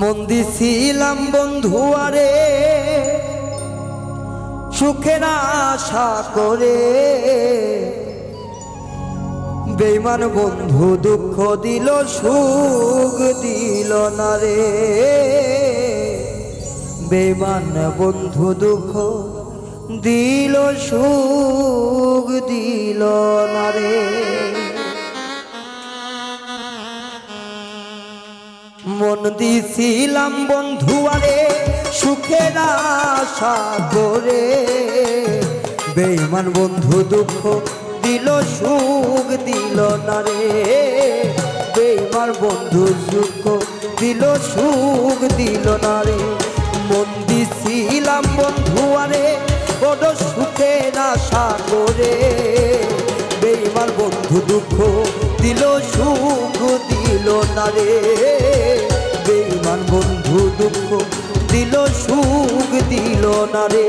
মন দিছিলাম বন্ধু আরে, সুখের আশা করে। বেইমান বন্ধু দুঃখ দিল, সুখ দিল না রে। বেইমান বন্ধু দুঃখ দিল, সুখ দিল না রে। মন দিছিলাম বন্ধু আরে, সুখের আশা করে। বেইমান বন্ধু দুঃখ দিল, সুখ দিল না রে। বেইমান বন্ধু সুখ দিল সুখ দিল না রে। মন দিছিলাম বন্ধু আরে, বড় সুখের আশা করে। বেইমান বন্ধু দুঃখ দিল সুখ দিল না রে বেইমান বন্ধু দুঃখ দিল সুখ দিল না রে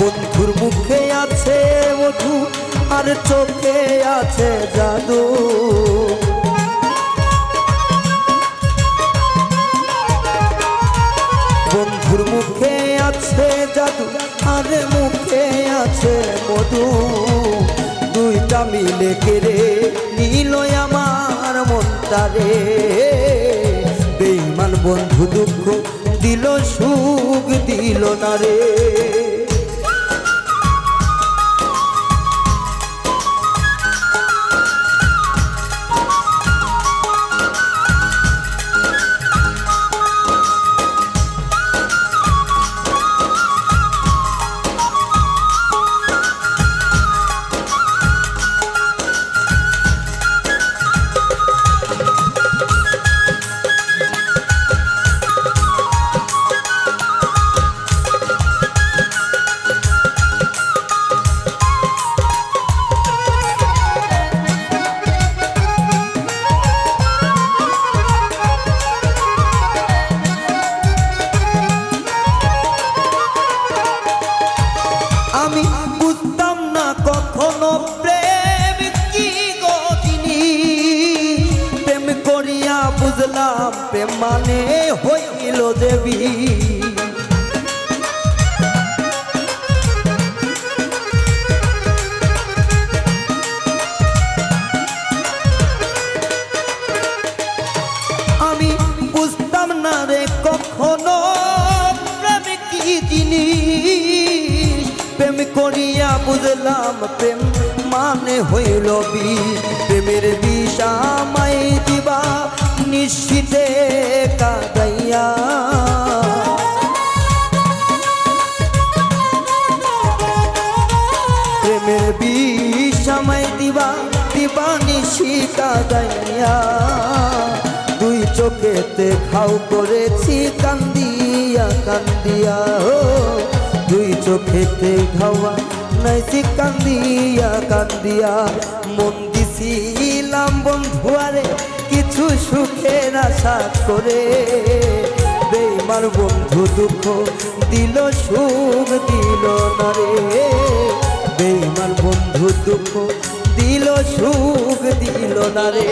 বন্ধুর মুখে আছে মধু আর চোখে আছে জাদু। বন্ধুর মুখে আছে জাদু আর মুখে আছে মধু। দুইটা মিলে কেড়ে নিল আমার মনটারে বেইমান বন্ধু দুঃখ দিল, সুখ দিল না রে। বুঝতাম না কখনো প্রেম কি গো জিনিস প্রেম করিয়া বুঝলাম প্রেম মানে হইল দেবী করিয়া বুঝলাম, প্রেম মানে হইল বি প্রেমের বিষ আমায় দিবা, নিশ্চিতে কাদাইয়া। প্রেমের বিষ আমায় দিবা দিবা নিশিকা দাইয়া দুই চোখেতে খাও করেছি, কান্দিয়া কান্দিয়া দুই চোখেতে খাওয়া নাইছি কান্দিয়া কান্দিয়া মন দিছিলাম বন্ধুয়ারে কিছু সুখের আশা করে। বেমার বন্ধু দুঃখ দিল, সুখ দিল না রে। বেইমান বন্ধু দুঃখ দিল, সুখ দিল না রে।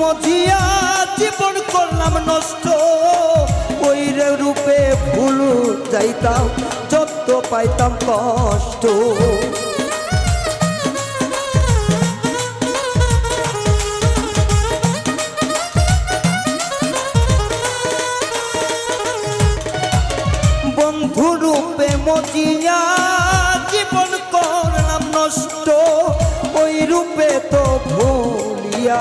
মজিয়া জীবন করলাম নষ্ট। ওই রূপে ভুল যাইতাম যত পাইতাম কষ্ট। বন্ধু রূপে মজিয়া জীবন করলাম নষ্ট। ওই রূপে তো ভুলিয়া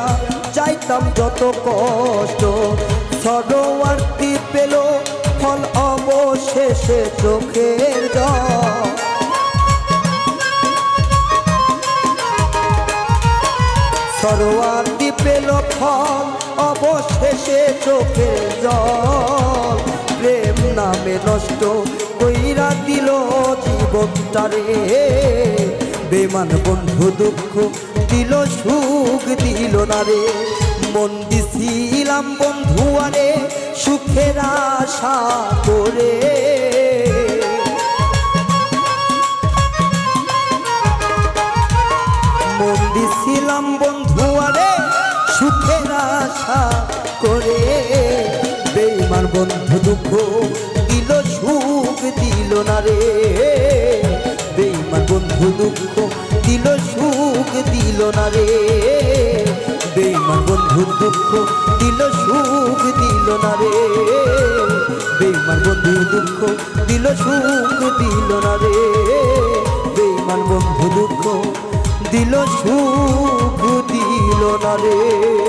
যাইতাম যত কষ্ট। সরোয়ার্তি পেল ফল অবশেষে চোখের জল। সরোয়ার্তি পেল ফল অবশেষে চোখে জল। প্রেম নামে নষ্ট কইরা দিল জীবনটারে। বেমান বন্ধু দুঃখ দিল সুখ, দিল না রে। মন দিছিলাম বন্ধু আরে, সুখের আশা করে। মন দিছিলাম বন্ধু আরে, সুখের আশা করে। বেইমান বন্ধু দুঃখ দিল সুখ, দিল না রে। বেইমান বন্ধু দুঃখ না রে। বেইমান বন্ধু দুঃখ, দিল সুখ, দিল না রে। বেইমান বন্ধু দুঃখ, দিল সুখ, দিল না রে। বেইমান বন্ধু দুঃখ, দিল সুখ, দিল না রে।